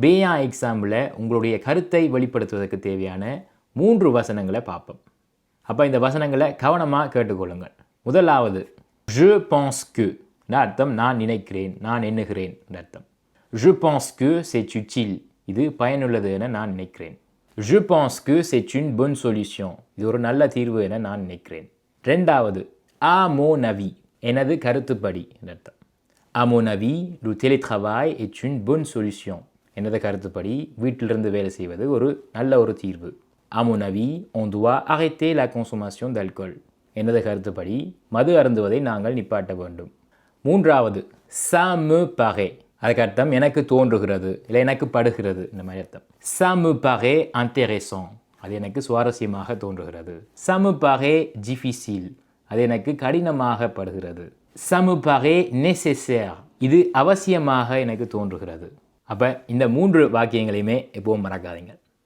பேயா எக்ஸாமில் உங்களுடைய கருத்தை வெளிப்படுத்துவதற்கு தேவையான மூன்று வசனங்களை பார்ப்போம். அப்போ இந்த வசனங்களை கவனமாக கேட்டுக்கொள்ளுங்கள். முதலாவது ஜு pense அர்த்தம் நான் நினைக்கிறேன் நான் எண்ணுகிறேன் அர்த்தம். ஜு pense que c'est இது பயனுள்ளது என நான் நினைக்கிறேன். ஜு pense que c'est une bonne இது ஒரு நல்ல தீர்வு என நான் நினைக்கிறேன். ரெண்டாவது ஆ மோ நவி எனது கருத்துப்படி அர்த்தம். À mon avis le télétravail est une bonne solution எனது கருத்துப்படி வீட்டிலிருந்து வேலை செய்வது ஒரு நல்ல ஒரு தீர்வு. அமுனவி ஒந்துவா அகைத்தே லா doit arrêter எனது கருத்துப்படி மது அருந்துவதை நாங்கள் நிப்பாட்ட வேண்டும். மூன்றாவது சமு பகை அதுக்கு அர்த்தம் எனக்கு தோன்றுகிறது இல்லை எனக்கு படுகிறது இந்த மாதிரி அர்த்தம். சமு me paraît அது எனக்கு சுவாரஸ்யமாக தோன்றுகிறது. சமு me ஜிஃபிசில் அது எனக்கு கடினமாக படுகிறது. சமு me நெசெசேர் இது அவசியமாக எனக்கு தோன்றுகிறது. அப்போ இந்த மூன்று வாக்கியங்களையுமே எப்பவும் மறக்காதீங்க.